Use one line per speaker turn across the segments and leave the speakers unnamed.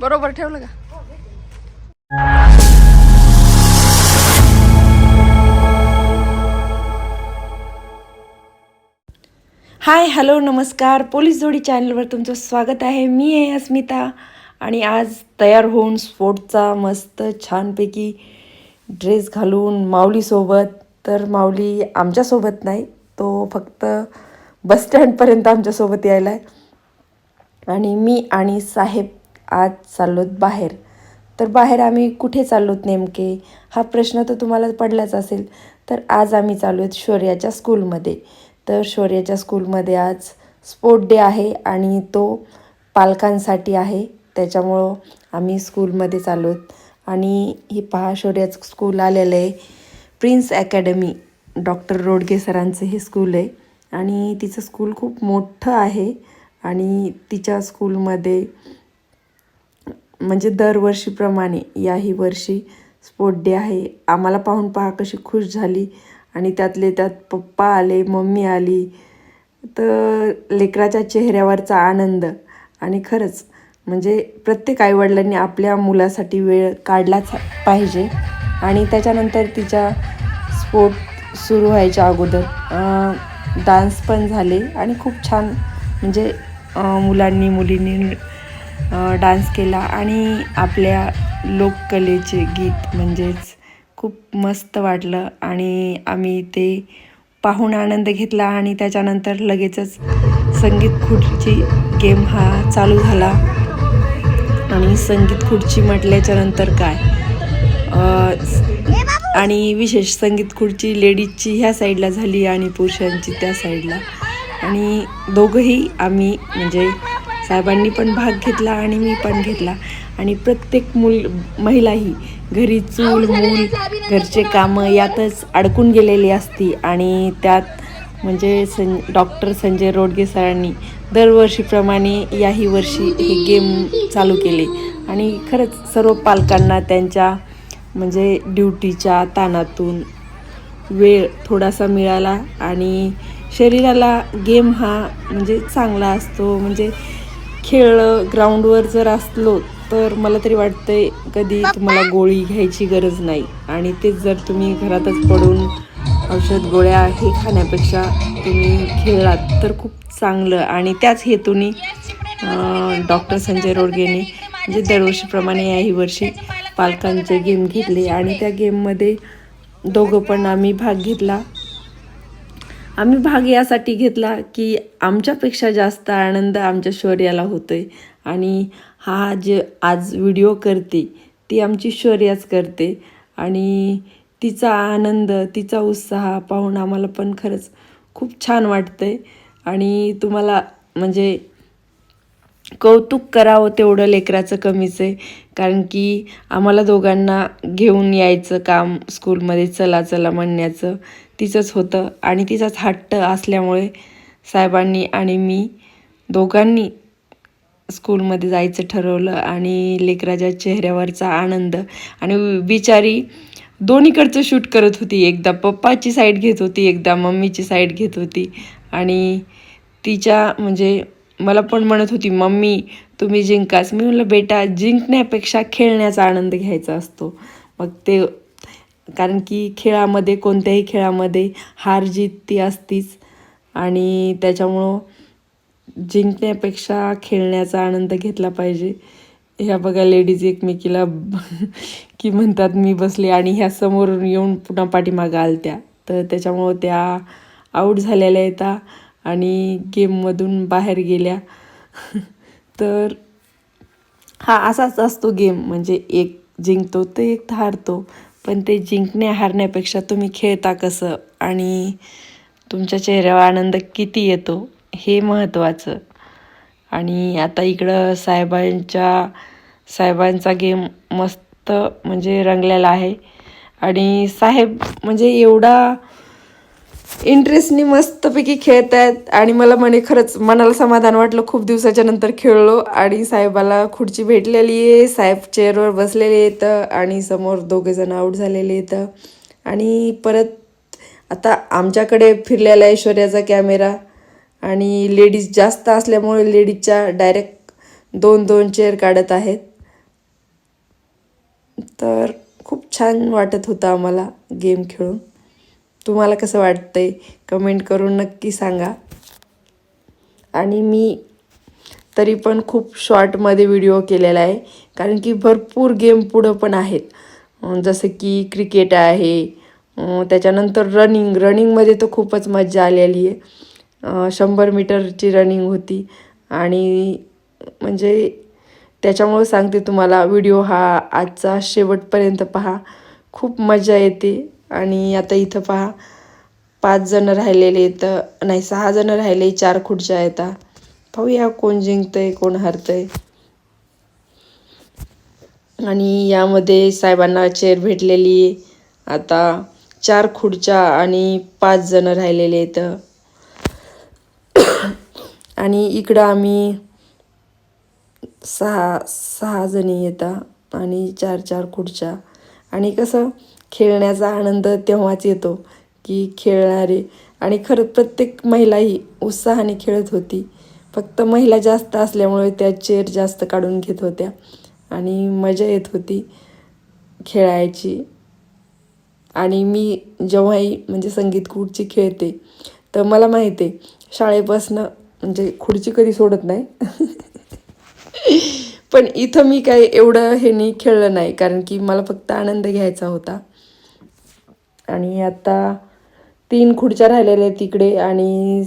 बरोबर ठेवलं का?
हाय हॅलो नमस्कार. पोलीस जोडी चॅनलवर तुमचं स्वागत आहे. मी आहे अस्मिता आणि आज तयार होऊन स्पोर्टचा मस्त छानपैकी ड्रेस घालून माऊलीसोबत तर माऊली आमच्यासोबत नाही तो फक्त बस स्टँडपर्यंत आमच्यासोबत यायला आहे आणि मी आणि साहेब आज चाललोत बाहेर. तर बाहेर आम्ही कुठे चाललोत नेमके? हा प्रश्न तर तुम्हाला पडलाच असेल. तर आज आम्ही चाललो आहेत शौर्याच्या स्कूलमध्ये तर शौर्याच्या स्कूलमध्ये आज स्पोर्ट डे आहे आणि तो पालकांसाठी आहे. त्याच्यामुळं आम्ही स्कूलमध्ये चाललो आहोत आणि ही पहा शौर्याचं स्कूल आलेलं आहे. प्रिन्स अकॅडमी डॉक्टर रोडगे सरांचं हे स्कूल आहे. आणि तिचं स्कूल खूप मोठं आहे. आणि तिच्या स्कूलमध्ये म्हणजे दरवर्षीप्रमाणे याही वर्षी स्पोर्ट डे आहे. आम्हाला पाहून पहा कशी खुश झाली. आणि त्यातले त्यात पप्पा आले मम्मी आली. तर लेकराच्या चेहऱ्यावरचा आनंद. आणि खरंच म्हणजे प्रत्येक आईवडिलांनी आपल्या मुलासाठी वेळ काढलाच पाहिजे. आणि त्याच्यानंतर तिच्या स्पोर्ट सुरू व्हायच्या अगोदर डान्स पण झाले. आणि खूप छान म्हणजे मुलांनी मुलींनी डान्स केला आणि आपल्या लोककलेचे गीत म्हणजेच खूप मस्त वाटलं आणि आम्ही ते पाहून आनंद घेतला आणि त्याच्यानंतर लगेचच संगीत खुर्ची गेम हा चालू झाला. आणि संगीत खुर्ची म्हटल्याच्या नंतर काय? आणि विशेष संगीत खुर्ची लेडीजची ह्या साईडला झाली आणि पुरुषांची त्या साईडला आणि दोघंही आम्ही म्हणजे साहेबांनी पण भाग घेतला आणि मी पण घेतला. आणि प्रत्येक मूल महिलाही घरी चूल मूल घरचे कामं यातच अडकून गेलेली असती. आणि त्यात म्हणजे सं डॉक्टर संजय रोडगे सरांनी दरवर्षीप्रमाणे याही वर्षी हे गेम चालू केले. आणि खरंच सर्व पालकांना त्यांच्या म्हणजे ड्युटीच्या ताणातून वेळ थोडासा मिळाला. आणि शरीराला गेम हा म्हणजे चांगला असतो. म्हणजे खेळ ग्राउंडवर जर असलो तर मला तरी वाटतंय कधी तुम्हाला गोळी घ्यायची गरज नाही. आणि तेच जर तुम्ही घरातच पडून औषध गोळ्या हे खाण्यापेक्षा तुम्ही खेळलात तर खूप चांगलं. आणि त्याच हेतूने डॉक्टर संजय रोडगेने म्हणजे दरवर्षीप्रमाणे याही वर्षी पालकांचे गेम घेतले. आणि त्या गेममध्ये दोघं पण आम्ही भाग घेतला. आम्ही भाग यासाठी घेतला की आमच्यापेक्षा जास्त आनंद आमच्या शौर्याला होतो आहे आणि हा जे आज व्हिडिओ करते ती आमची शौर्याच करते. आणि तिचा आनंद तिचा उत्साह पाहून आम्हाला पण खरंच खूप छान वाटतं आहे आणि तुम्हाला म्हणजे कौतुक करावं तेवढं लेकराचं कमीच आहे. कारण की आम्हाला दोघांना घेऊन यायचं काम स्कूलमध्ये चला चला म्हणण्याचं. तिचंच होतं. आणि तिचाच हट्ट असल्यामुळे साहेबांनी आणि मी दोघांनी स्कूलमध्ये जायचं ठरवलं आणि लेकराच्या चेहऱ्यावरचा आनंद आणि बिचारी दोन्हीकडचं शूट करत होती. एकदा पप्पाची साईड घेत होती एकदा मम्मीची साईड घेत होती. आणि तिच्या म्हणजे मला पण म्हणत होती मम्मी तुम्ही जिंकाच. मी म्हणलं बेटा जिंकण्यापेक्षा खेळण्याचा आनंद घ्यायचा असतो. मग ते कारण की खेळामध्ये कोणत्याही खेळामध्ये हार जीत ती असतीच आणि त्याच्यामुळं जिंकण्यापेक्षा खेळण्याचा आनंद घेतला पाहिजे. ह्या बघा लेडीज एकमेकीला की म्हणतात मी बसले आणि ह्या समोरून येऊन पुन्हा पाठीमागं आलत्या. तर त्याच्यामुळं त्या आऊट झालेल्या येतात आणि गेममधून बाहेर गेल्या. तर हा असाच असतो गेम म्हणजे एक जिंकतो तर एक हारतो. पण ते जिंकण्या हारण्यापेक्षा तुम्ही खेळता कसं? आणि तुमच्या चेहऱ्यावर आनंद किती येतो? हे महत्त्वाचं. आणि आता इकडं साहेबांच्या साहेबांचा गेम मस्त म्हणजे रंगलेला आहे. आणि साहेब म्हणजे एवढा इंटरेस्टनी मस्तपैकी खेळत आहेत आणि मला म्हणे खरंच मनाला समाधान वाटलं. खूप दिवसाच्या नंतर खेळलो आणि साहेबाला खुर्ची भेटलेली आहे. साहेब चेअरवर बसलेले आहेत आणि समोर दोघे जण आऊट झालेले आहेत. आणि परत आता आमच्याकडे फिरलेला ऐश्वर्याचा कॅमेरा आणि लेडीज जास्त असल्यामुळे लेडीजच्या डायरेक्ट दोन दोन चेअर काढत आहेत. तर खूप छान वाटत होतं आम्हाला गेम खेळून. तुम्हाला कसं वाटतंय? कमेंट करून नक्की सांगा. आणि मी तरी पण खूप शॉर्टमध्ये व्हिडिओ केलेला आहे. कारण की भरपूर गेम पुढं पण आहेत. जसं की क्रिकेट आहे. त्याच्यानंतर रनिंग रनिंगमध्ये तर खूपच मजा आलेली आहे. शंभर मीटरची रनिंग होती. आणि म्हणजे त्याच्यामुळं सांगते तुम्हाला व्हिडिओ हा आजचा शेवटपर्यंत पहा. खूप मजा येते. आणि आता इथं पहा पाच जण राहिलेले तर नाही सहा जण राहिले चार खुर्च्या येतात पाहूया कोण जिंकतंय कोण हरतंय. आणि यामध्ये साहेबांना चेअर भेटलेली आहे. आता चार खुर्च्या आणि पाच जण राहिलेले आहेत. आणि इकडं आम्ही सहा सहा जणी येतात आणि चार चार खुर्च्या. आणि कसं खेळण्याचा आनंद तेव्हाच येतो की खेळणारे. आणि खरं प्रत्येक महिला ही उत्साहाने खेळत होती. फक्त महिला जास्त असल्यामुळे त्या चेअर जास्त काढून घेत होत्या. आणि मजा येत होती खेळायची. आणि मी जेव्हाही म्हणजे संगीत खुर्ची खेळते तर मला माहिती आहे शाळेपासनं म्हणजे खुर्ची कधी सोडत नाही. पण इथं मी काही एवढं हे नाही खेळलं नाही कारण की मला फक्त आनंद घ्यायचा होता. आणि आता तीन खुर्च्या राहिलेल्या आहेत तिकडे आणि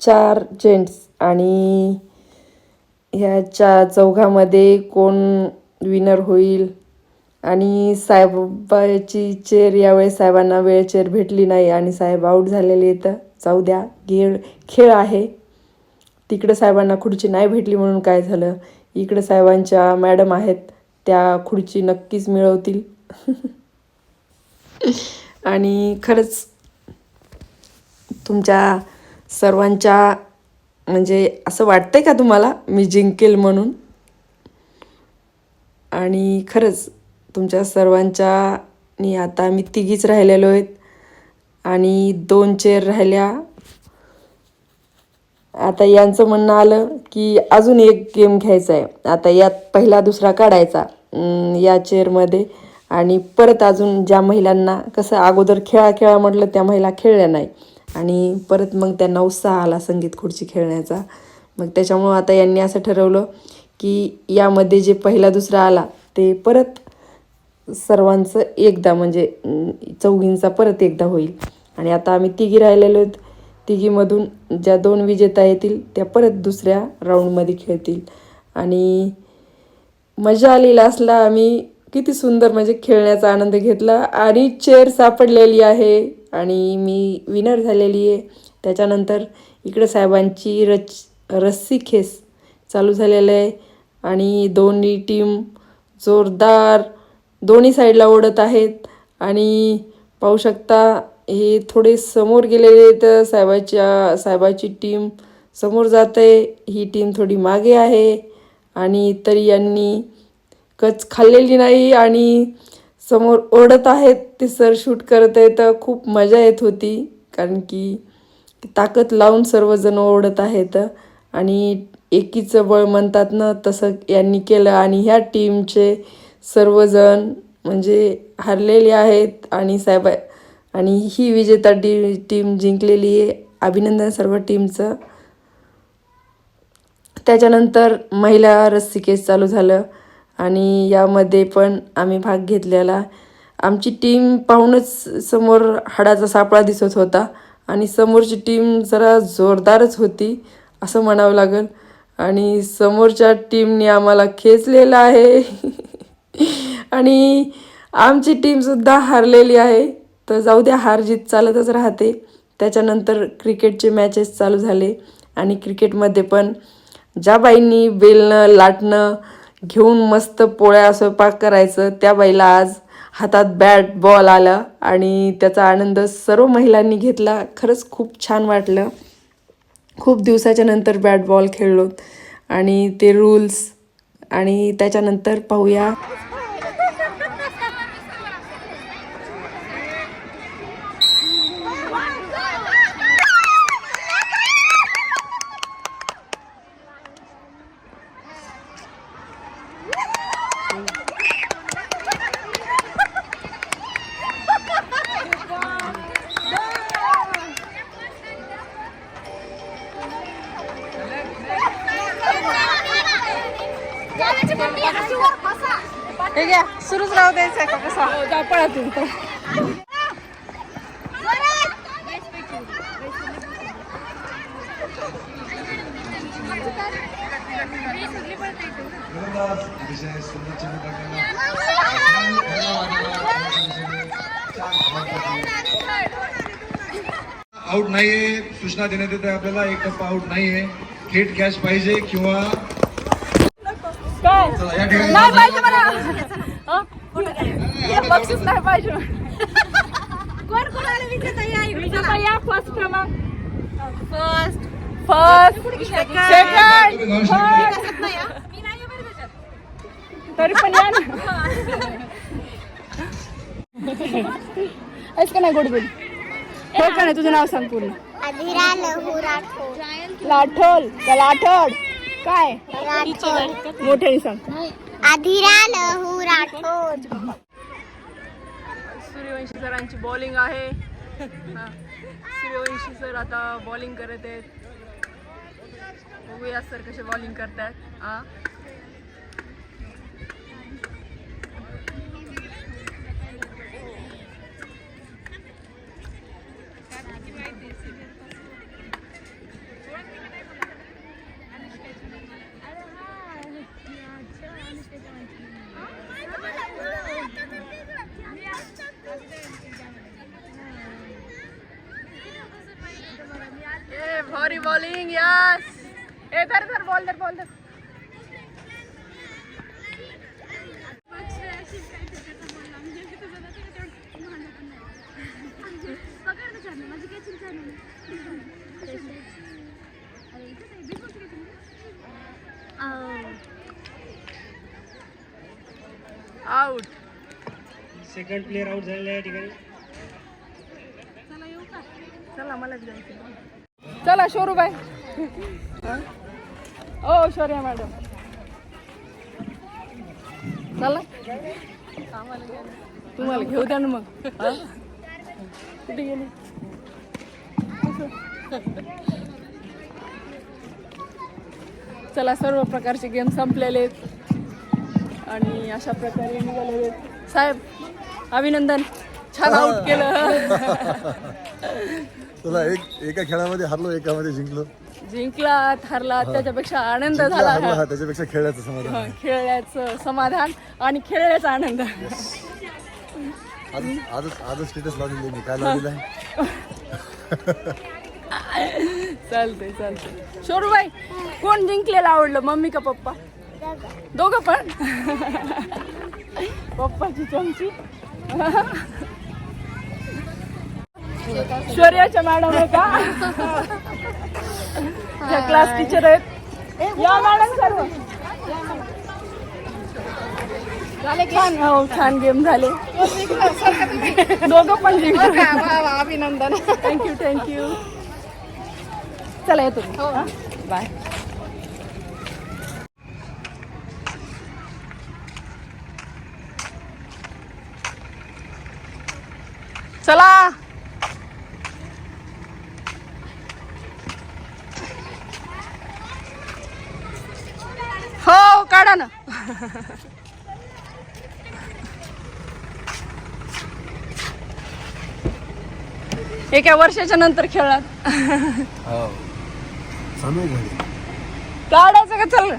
चार जेंट्स. आणि ह्या चा चौघामध्ये कोण विनर होईल? आणि साहेबाची चेअर यावेळेस साहेबांना वेळ चेअर भेटली नाही आणि साहेब आऊट झालेले तर जाऊ द्या गेळ खेळ आहे. तिकडं साहेबांना खुर्ची नाही भेटली म्हणून काय झालं? इकडं साहेबांच्या मॅडम आहेत त्या खुर्ची नक्कीच मिळवतील. आणि खरंच तुमच्या सर्वांच्या म्हणजे असं वाटतं आहे का तुम्हाला? मी जिंकेल म्हणून. आणि खरंच तुमच्या सर्वांच्या नी आता मी तिघीच राहिलेलो आहेत. आणि दोन चेअर राहिल्या. आता यांचं म्हणणं आलं की अजून एक गेम घ्यायचा आहे आता यात पहिला दुसरा काढायचा. या चेअरमध्ये. आणि परत अजून ज्या महिलांना कसं अगोदर खेळा खेळा म्हटलं त्या महिला खेळल्या नाही. आणि परत मग त्यांना उत्साह आला संगीत खुर्ची खेळण्याचा. मग त्याच्यामुळं आता यांनी असं ठरवलं की यामध्ये जे पहिला दुसरा आला ते परत सर्वांचं एकदा म्हणजे चौघींचा परत एकदा होईल. आणि आता आम्ही तिघी राहिलेलो आहेत. तिघीमधून ज्या दोन विजेता येतील त्या परत दुसऱ्या राऊंडमध्ये खेळतील. आणि मजा आलेली असला आम्ही किती सुंदर म्हणजे खेळण्याचा आनंद घेतला. आणि चेअर सापडलेली आहे आणि मी विनर झालेली आहे. त्याच्यानंतर इकडं साहेबांची रच रस्सी खेस चालू झालेलं आहे. आणि दोन्ही टीम जोरदार दोन्ही साईडला ओढत आहेत. आणि पाहू शकता हे थोडे समोर गेलेले तर साहेबाच्या साहेबाची टीम समोर जाते ही टीम थोडी मागे आहे. आणि तरी यांनी कच खाल्लेली नाही आणि समोर ओढत आहेत ते सर शूट करत आहे तर खूप मजा येत होती. कारण की ताकद लावून सर्वजण ओढत आहेत आणि एकीचं बळ म्हणतात ना तसं यांनी केलं आणि ह्या टीमचे सर्वजण म्हणजे हरलेले आहेत आणि साहेब आणि ही विजेता टी टीम जिंकलेली आहे. अभिनंदन सर्व टीमचं. त्याच्यानंतर महिला रस्सी केस चालू झालं. आणि यामध्ये पण आम्ही भाग घेतलेला. आमची टीम पाहूनच समोर हाडाचा सापळा दिसत होता आणि समोरची टीम जरा जोरदारच होती असं म्हणावं लागेल. आणि समोरच्या टीमने आम्हाला खेचलेलं आहे. आणि आमची टीमसुद्धा हारलेली आहे. तर जाऊ द्या हार जीत चालतच राहते. त्याच्यानंतर क्रिकेटचे मॅचेस चालू झाले. आणि क्रिकेटमध्ये पण ज्या बाईंनी बेलणं लाटणं घेऊन मस्त पोळ्या स्वयंपाक करायचं. त्या बाईला आज हातात बॅट बॉल आला आणि त्याचा आनंद सर्व महिलांनी घेतला. खरंच खूप छान वाटलं. खूप दिवसाच्या नंतर बॅट बॉल खेळलो. आणि ते रूल्स आणि त्याच्यानंतर पाहूया.
द्यायचं का कसा पळा तुम्ही
आउट नाहीये. सूचना देण्यात येते आपल्याला. एक टप्पा आउट नाहीये. थेट कॅच पाहिजे किंवा
काय
चला या ठिकाणी
नाही पाहिजे मला हं? हे बक्षीस नाही पाहिजे.
कोण कोणाला विजेता या
विजेता या फर्स्ट क्रमांक. फर्स्ट फर्स्ट सेकंड तरी पण या ना. ऐस का नाही गोड गोड हो का नाही तुझं नाव सांग पूर्ण. लाठोल लाठोड काय? मोठ्याने सांग.
लहू राठोड
सूर्यवंशी सरांची बॉलिंग आहे. सूर्यवंशी सर आता बॉलिंग करत आहेत. बघूया सर कसे बॉलिंग करतात हा. बॉलिंग यस ए धर धर बॉल धर बॉल धर. आउट
सेकंड प्लेअर आउट झालेला आहे या ठिकाणी.
चला मला बी जायचं चला शोरूबाई ओ शौर्या मॅडम. चला. तुम्हाला घेऊ द्या ना मग. हा? कुठे गेली? चला सर्व प्रकारचे गेम संपलेले आहेत. आणि अशा प्रकारे निघालेले. साहेब अभिनंदन. छान आउट केलं.
तुला एक एका खेळामध्ये हरलो एकामध्ये जिंकलो.
जिंकलात हरलात त्याच्यापेक्षा आनंद
जिंकला,
झाला.
हरलो हा त्याच्यापेक्षा खेळायचं समाधान
हं, खेळण्याचं समाधान आणि खेळण्याचा आनंद.
आज आजच आजच स्टेटस लावलेली मी. काय लावलेलं आहे
चालतंय चालतंय. शोरूबाई कोण जिंकलेलं आवडलं? मम्मी का पप्पा? दोघं पण? पप्पाची चमची. शौर्याच्या मॅडम आहे का? ह्या क्लास टीचर आहेत. या मॅडम सर्व. छान हो छान गेम झाले. दोघं पण जिंकले. अभिनंदन. थँक्यू थँक्यू चला येतो बाय चला. एका वर्षाच्या नंतर खेळात.
समय घडी
काढायचं का? चल.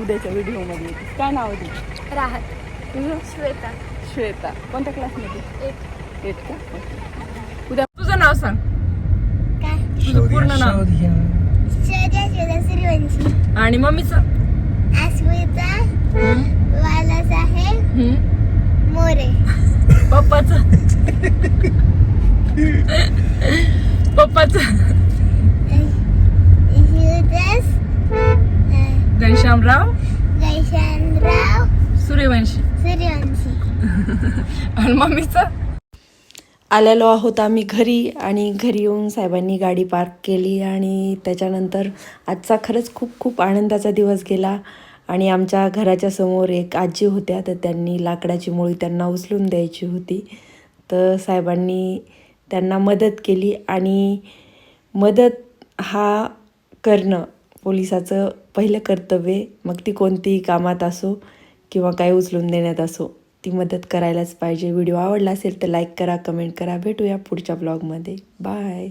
उद्याच्या व्हिडिओमध्ये येते. काय नाव आहे तुझं?
राहत.
तुझं?
श्वेता.
श्वेता. कोणत्या क्लासमध्ये? एट. का? Okay. उद्या तुझं नाव सांग.
काय?
तुझं पूर्ण नाव.
सूर्यवंशी
आणि मम्मीचं?
अस्मिता बालासाहेब
हम्म.
मोरे.
पप्पाचं. पप्पाचं.
युदस
घनश्यामराव?
जयशानराव
सूर्यवंशी.
सूर्यवंशी.
आणि मम्मीचं?
आलेलो आहोत आम्ही घरी आणि घरी येऊन साहेबांनी गाडी पार्क केली आणि त्याच्यानंतर आजचा खरंच खूप खूप आनंदाचा दिवस गेला. आणि आमच्या घराच्या समोर एक आजी होत्या तर त्यांनी लाकडाची मुळी त्यांना उचलून द्यायची होती. तर साहेबांनी त्यांना मदत केली आणि मदत हा करणं पोलिसाचं पहिलं कर्तव्य मग ती कोणतीही कामात असो किंवा काही उचलून देण्यात असो ती मदत करायलाच पाहिजे. व्हिडिओ आवडला असेल तर लाईक करा कमेंट करा. भेटूया पुढच्या ब्लॉगमध्ये. बाय.